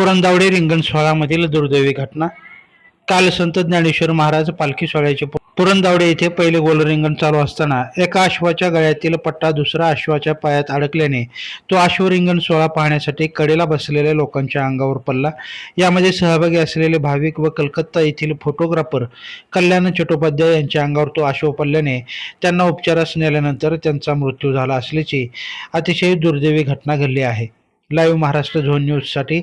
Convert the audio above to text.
पुरंदावडे रिंगण सोहळ्यामधील दुर्दैवी घटना. काल संत ज्ञानेश्वर महाराज पालखी सोहळ्याचे पुरंदावडे येथे पहिले गोल रिंगण चालू असताना एका अश्वाच्या गळ्यातील पट्टा दुसरा अश्वाच्या पायात अडकल्याने तो अश्व रिंगण सोहळा पाहण्यासाठी कडेला बसलेल्या लोकांच्या अंगावर पडला. यामध्ये सहभागी असलेले भाविक व कलकत्ता येथील फोटोग्राफर कल्याण चट्टोपाध्याय यांच्या अंगावर तो अश्व पडल्याने त्यांना उपचारास नेल्यानंतर त्यांचा मृत्यू झाला असल्याची अतिशय दुर्दैवी घटना घडली आहे. लाईव्ह महाराष्ट्र झोन न्यूजसाठी